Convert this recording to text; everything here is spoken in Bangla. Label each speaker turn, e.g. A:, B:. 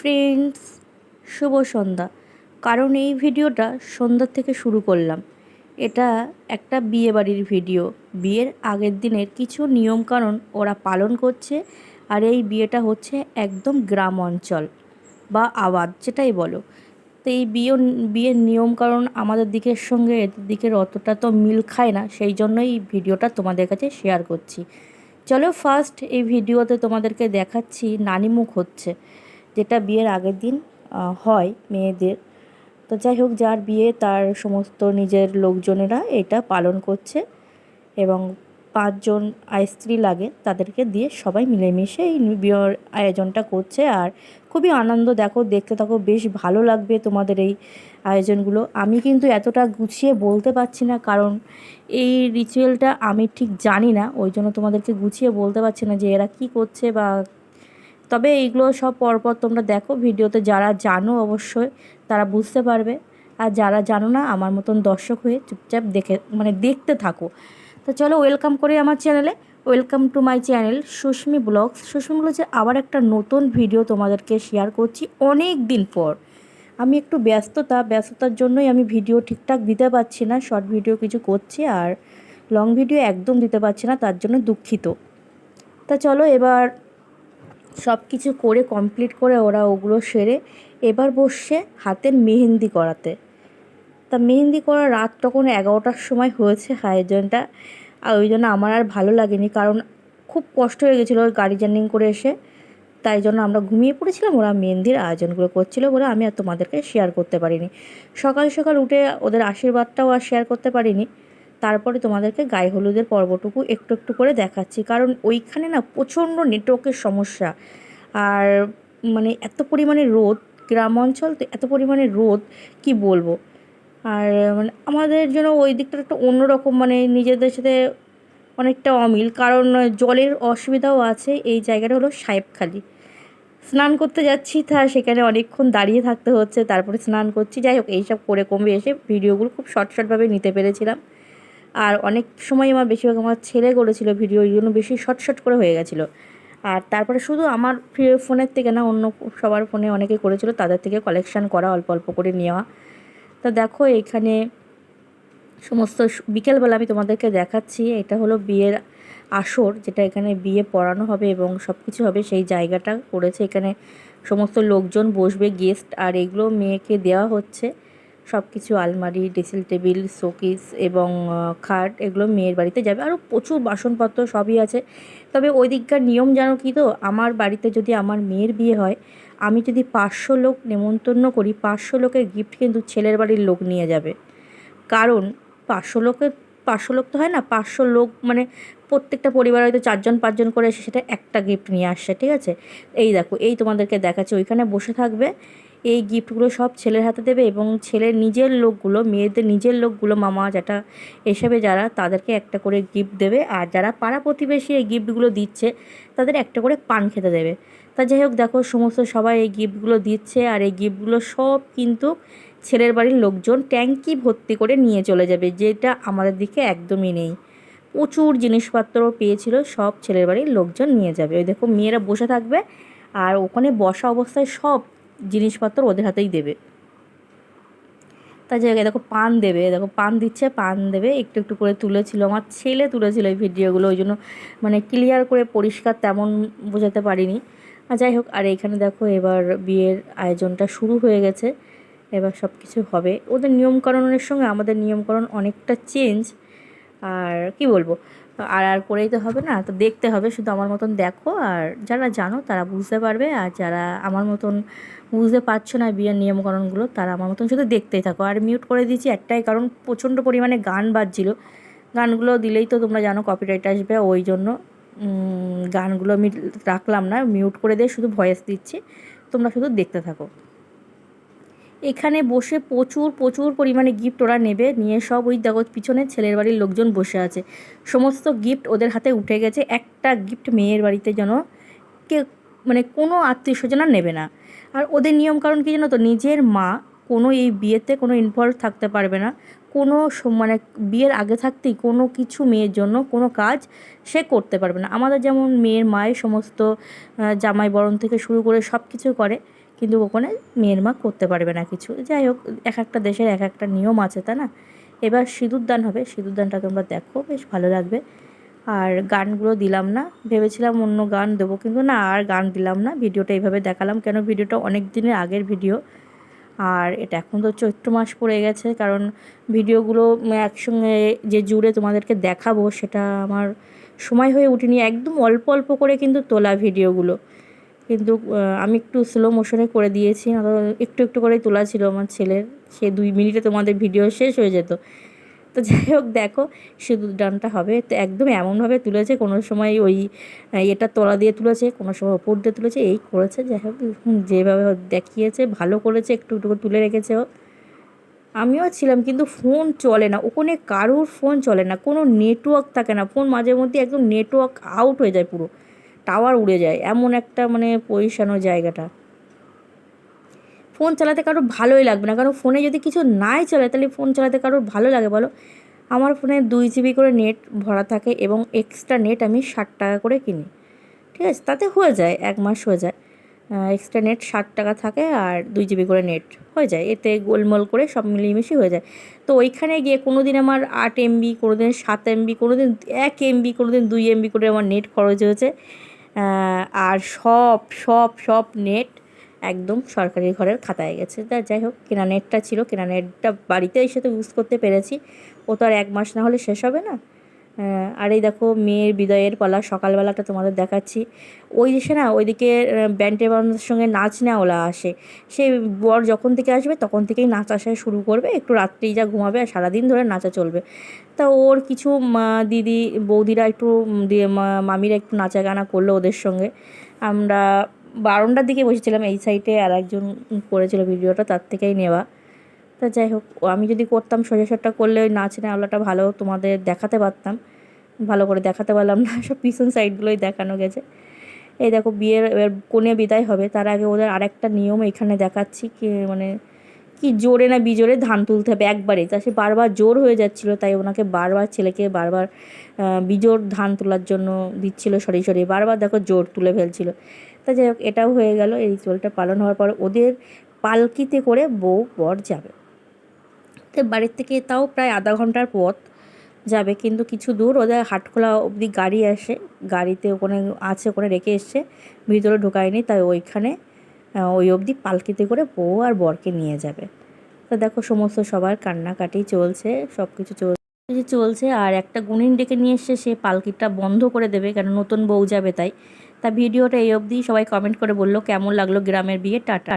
A: ফ্রেন্ডস, শুভ সন্ধ্যা। কারণ এই ভিডিওটা সন্ধ্যার থেকে শুরু করলাম। এটা একটা বিয়ে বাড়ির ভিডিও। বিয়ের আগের দিনের কিছু নিয়মকানুন ওরা পালন করছে আর এই বিয়েটা হচ্ছে একদম গ্রাম অঞ্চল বা আবাদ, যেটাই বলো। তো এই বিয়ে, বিয়ের নিয়মকানুন আমাদের দিকের সঙ্গে এদের দিকের অতটা তো মিল খায় না, সেই জন্যই এই ভিডিওটা তোমাদের কাছে শেয়ার করছি। চলো ফার্স্ট এই ভিডিওতে তোমাদেরকে দেখাচ্ছি নানিমুখ হচ্ছে। যেটা বিয়ের আগের দিন হয় মেয়েদের। তো যাই হোক, যার বিয়ে তার সমস্ত নিজের লোকজনেরা এটা পালন করছে এবং পাঁচজন স্ত্রী লাগে তাদেরকে দিয়ে সবাই মিলেমিশে এই বিয়ের আয়োজনটা করছে। আর খুবই আনন্দ, দেখো, দেখতে থাকো, বেশ ভালো লাগবে তোমাদের এই আয়োজনগুলো। আমি কিন্তু এতটা গুছিয়ে বলতে পারছি না, কারণ এই রিচুয়ালটা আমি ঠিক জানি না। ওই জন্য তোমাদেরকে গুছিয়ে বলতে পারছি না যে এরা কি করছে বা তবে এইগুলো সব পরপর তোমরা দেখো, ভিডিওতে যারা জানো অবশ্যই তারা বুঝতে পারবে। আর যারা জানো না, আমার মতন দর্শক হয়ে চুপচাপ দেখে মানে দেখতে থাকো। তো চলো ওয়েলকাম করি আমার চ্যানেলে। Welcome to my channel Susmi blogs. Susmi ব্লগসে আবার একটা নতুন ভিডিও তোমাদেরকে শেয়ার করছি অনেক দিন পর। আমি একটু ব্যস্ততা, ব্যস্ততার জন্যই আমি ভিডিও ঠিকঠাক দিতে পারছি না, শর্ট ভিডিও কিছু করছি আর লং ভিডিও একদম দিতে পারছি না, তার জন্য দুঃখিত। তা চলো এবার সব কিছু করে কমপ্লিট করে ওরা ওগুলো সেরে এবার বসছে হাতের মেহেন্দি করাতে। তা মেহেন্দি করা রাত তখন এগারোটার সময় হয়েছে আয়োজনটা আর ওই জন্য আমার আর ভালো লাগেনি কারণ খুব কষ্ট হয়ে গেছিল ওই গাড়ি জার্নিং করে এসে। তাই জন্য আমরা ঘুমিয়ে পড়েছিলাম, ওরা মেহেন্দির আয়োজনগুলো করছিল বলে আমি আর তোমাদেরকে শেয়ার করতে পারিনি। সকাল সকাল উঠে ওদের আশীর্বাদটাও আর শেয়ার করতে পারিনি। তারপরে তোমাদেরকে গায়ে হলুদের পর্বটুকু একটু একটু করে দেখাচ্ছি। কারণ ওইখানে না প্রচণ্ড নেটওয়ার্কের সমস্যা। আর মানে এত পরিমাণে রোদ গ্রাম অঞ্চল তো এত পরিমাণে রোদ, কি বলব? আর মানে আমাদের জন্য ওই দিকটা একটা অন্যরকম মানে নিজেদের সাথে অনেকটা অমিল। কারণ জলের অসুবিধাও আছে, এই জায়গাটা হলো সাহেবখালি। স্নান করতে যাচ্ছি, তা সেখানে অনেকক্ষণ দাঁড়িয়ে থাকতে হচ্ছে, তারপরে স্নান করছি। যাই হোক, এইসব করে কমবে এসে ভিডিওগুলো খুব শর্ট শর্টভাবে নিতে পেরেছিলাম। আর অনেক সময় আমার বেশিরভাগ আমার ছেলে করেছিল ভিডিও ওই জন্য বেশি শর্ট শর্ট করে হয়ে গেছিল। আর তারপরে শুধু আমার ফোনের থেকে না, অন্য সবার ফোনে অনেকে করেছিল, তাদের থেকে কালেকশান করা, অল্প অল্প করে নেওয়া। তা দেখো, এখানে সমস্ত বিকেলবেলা আমি তোমাদেরকে দেখাচ্ছি, এটা হলো বিয়ের আসর, যেটা এখানে বিয়ে পড়ানো হবে এবং সব কিছু হবে সেই জায়গাটা করেছে। এখানে সমস্ত লোকজন বসবে গেস্ট আর এগুলো মেয়েকে দেওয়া হচ্ছে। সব কিছু আলমারি ড্রেসিং টেবিল, শোকেস এবং খাট এগুলো মেয়ের বাড়িতে যাবে। আরও প্রচুর বাসনপত্র সবই আছে। তবে ওই দিককার নিয়ম জানো কি তো? আমার বাড়িতে যদি আমার মেয়ের বিয়ে হয়, আমি যদি পাঁচশো লোক নেমন্তন্ন করি, পাঁচশো লোকের গিফট কিন্তু ছেলের বাড়ির লোক নিয়ে যাবে। কারণ পাঁচশো লোকের, পাঁচশো লোক তো হয় না, পাঁচশো লোক মানে প্রত্যেকটা পরিবার হয়তো চারজন, পাঁচজন করে এসে সেটা একটা গিফট নিয়ে আসছে, ঠিক আছে? এই দেখো, এই তোমাদেরকে দেখাচ্ছে, ওইখানে বসে থাকবে। এই গিফটগুলো সব ছেলের হাতে দেবে এবং ছেলের নিজের লোকগুলো, মেয়েদের নিজের লোকগুলো, মামা যেটা এসবে যারা তাদেরকে একটা করে গিফট দেবে। আর যারা পাড়া প্রতিবেশী এই গিফটগুলো দিচ্ছে, তাদের একটা করে পান খেতে দেবে। তা যাই হোক, দেখো সমস্ত সবাই এই গিফটগুলো দিচ্ছে আর এই গিফটগুলো সব কিন্তু ছেলের বাড়ির লোকজন ট্যাঙ্কি ভর্তি করে নিয়ে চলে যাবে, যেটা আমাদের দিকে একদমই নেই। প্রচুর জিনিসপত্র পেয়েছিল, সব ছেলের বাড়ির লোকজন নিয়ে যাবে। ওই দেখো মেয়েরা বসে থাকবে আর ওখানে বসা অবস্থায় সব জিনিসপত্র ওদের হাতেই দেবে। তার জায়গায় দেখো পান দেবে, দেখো পান দিচ্ছে, পান দেবে, একটু একটু করে তুলেছিল, আমার ছেলে তুলেছিল এই ভিডিওগুলো, ওই জন্য মানে ক্লিয়ার করে পরিষ্কার তেমন বোঝাতে পারিনি। আর যাই হোক, আর এখানে দেখো এবার বিয়ের আয়োজনটা শুরু হয়ে গেছে, এবার সব কিছু হবে। ওদের নিয়মকরণের সঙ্গে আমাদের নিয়মকরণ অনেকটা চেঞ্জ আর কি বলব? আর আর করেই তো হবে না, তো দেখতে হবে, শুধু আমার মতন দেখো। আর যারা জানো, তারা বুঝতে পারবে, আর যারা আমার মতন বুঝতে পারছ না বিয়ের নিয়মকরণগুলো তারা আমার মতন শুধু দেখতেই থাকো। আর মিউট করে দিয়েছি একটাই কারণ, প্রচণ্ড পরিমাণে গান বাজছিল। গানগুলো দিলেই তো তোমরা জানো কপিরাইট আসবে, ওই জন্য গানগুলো আমি রাখলাম না মিউট করে দিয়ে শুধু ভয়েস দিচ্ছি। তোমরা শুধু দেখতে থাকো। এখানে বসে প্রচুর প্রচুর পরিমাণে গিফট ওরা নেবে। নিয়ে সব ওই দেখো পিছনে ছেলের বাড়ির লোকজন বসে আছে। সমস্ত গিফট ওদের হাতে উঠে গেছে। একটা গিফট মেয়ের বাড়িতে যেন কে মানে কোনো আত্মীয় স্বজনা নেবে না। আর ওদের নিয়ম কারণ কী জানো তো? নিজের মা কোনো এই বিয়েতে কোনো ইনভলভ থাকতে পারবে না। কোনো মানে বিয়ের আগে থাকতেই কোনো কিছু মেয়ের জন্য কোনো কাজ সে করতে পারবে না। আমাদের যেমন মেয়ের মায়ের সমস্ত জামাই বরণ থেকে শুরু করে সব কিছু করে। কিন্তু ওখানে মেয়ের মা করতে পারবে না কিছু। যাই হোক, এক একটা দেশের এক একটা নিয়ম আছে তা না? এবার সিঁদুর দান হবে। সিঁদুর দানটা তোমরা দেখো, বেশ ভালো লাগবে। আর গানগুলো দিলাম না। ভেবেছিলাম অন্য গান দেবো, কিন্তু না, আর গান দিলাম না। ভিডিওটা এইভাবে দেখালাম কেন? ভিডিওটা অনেক দিনের আগের ভিডিও। আর এটা এখন তো চৈত্র মাস পড়ে গেছে, কারণ ভিডিওগুলো একসঙ্গে যে জুড়ে তোমাদেরকে দেখাবো, সেটা আমার সময় হয়ে উঠিনি একদম অল্প অল্প করে কিন্তু তোলা ভিডিওগুলো। কিন্তু আমি একটু স্লো মোশনে করে দিয়েছি একটু একটু করেই তোলা ছিল আমার ছেলের। সে দুই মিনিটে তোমাদের ভিডিও শেষ হয়ে যেত। তো যাই হোক, দেখো সিঁদুর ডানটা হবে। তো একদম এমনভাবে তুলেছে, কোনো সময় ওই এটা তলা দিয়ে তুলেছে, কোনো সময় ওপর দিয়ে তুলেছে, এই করেছে, যাই হোক যেভাবে দেখিয়েছে, ভালো করেছে, একটু একটু তুলে রেখেছে আমিও ছিলাম, কিন্তু ফোন চলে না। ওখানে কারোর ফোন চলে না। কোনো নেটওয়ার্ক থাকে না। ফোন মাঝে মধ্যে একদম নেটওয়ার্ক আউট হয়ে যায় পুরো। টাওয়ার উড়ে যায়, এমন একটা মানে পজিশানো জায়গাটা। ফোন চালাতে কারোর ভালোই লাগবে না, কারণ ফোনে যদি কিছু নাই চলে, তাহলে ফোন চালাতে কারোর ভালো লাগে বলো? আমার ফোনে দুই জিবি করে নেট ভরা থাকে এবং এক্সট্রা নেট আমি ষাট টাকা করে কিনি। ঠিক আছে, তাতে হয়ে যায়, এক মাস হয়ে যায়। এক্সট্রা নেট ষাট টাকা থাকে আর দুই জিবি করে নেট হয়ে যায়, এতে গোলমল করে সব মিলিয়ে হয়ে যায়। তো ওইখানে গিয়ে কোনো দিন আমার আট এমবি কোনো দিন সাত এমবি কোনো দিন এক এমবি কোনো দিন দুই এমবি করে আমার নেট খরচ হয়েছে। আর সব সব সব নেট একদম সরকারি ঘরের খাতায় গেছে। তা যাই হোক, কেনা নেটটা ছিল, কেনা নেটটা বাড়িতে এসে তো ইউজ করতে পেরেছি। ও তো আর এক মাস না হলে শেষ হবে না। আর এই দেখো মেয়ের বিদায়ের পালা, সকালবেলাটা তোমাদের দেখাচ্ছি। ওই দেশে না, ওইদিকে ব্যান্ডের বান্ধবের সঙ্গে নাচ ওলা আসে। সে বর যখন থেকে আসবে, তখন থেকেই নাচ আসা শুরু করবে। একটু রাত্রেই যা ঘুমাবে আর সারাদিন ধরে নাচা চলবে। তা ওর কিছু দিদি, বৌদিরা একটু মামিরা একটু নাচা গানা করল ওদের সঙ্গে। আমরা বারোটার দিকে বসেছিলাম, এই সাইডে আর একজন করেছিল ভিডিওটা তার থেকেই নেওয়া। তা যাই হোক আমি যদি করতাম সোজা সারটা করলে ওই নাচ নেওয়ালাটা ভালো তোমাদের দেখাতে পারতাম। ভালো করে দেখাতে পারলাম না, সব পিছন সাইডগুলোই দেখানো গেছে। এই দেখো বিয়ের, এবার কোনে বিদায় হবে, তার আগে ওদের আরেকটা নিয়ম এখানে দেখাচ্ছি কি মানে কি জোরে না বিজোরে ধান তুলতে হবে একবারে। তা সে বারবার জোর হয়ে যাচ্ছিল, তাই ওনাকে বারবার ছেলেকে বারবার বিজোর ধান তোলার জন্য দিচ্ছিল, সরি সরি, বারবার দেখো জোর তুলে ফেলছিল। তা যাই হোক, এটাও হয়ে গেল, এই চোলটা পালন হওয়ার পর ওদের পালকিতে করে বউ বর যাবে। তো বাড়ির থেকে তাও প্রায় আধা ঘণ্টার পথ যাবে, কিন্তু কিছু দূর ওদের হাটখোলা অবধি গাড়ি আসে, গাড়িতে ওখানে আছে ওখানে রেখে এসছে, ভিতরে ঢোকায়নি, তাই ওইখানে ওই অবধি পালকিতে করে বউ আর বরকে নিয়ে যাবে। তো দেখো সমস্ত সবার কান্নাকাটি চলছে সব কিছু চলছে চলছে, আর একটা গুণিন ডেকে নিয়ে এসছে, সে পালকিটা বন্ধ করে দেবে, কেন নতুন বউ যাবে তাই। তা ভিডিওটা এই অবধি সবাই কমেন্ট করে বলল, কেমন লাগল গ্রামের বিয়ে, টাটা।